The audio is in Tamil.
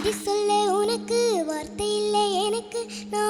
நன்றி சொல்ல உனக்கு வார்த்தை இல்லை எனக்கு. நான்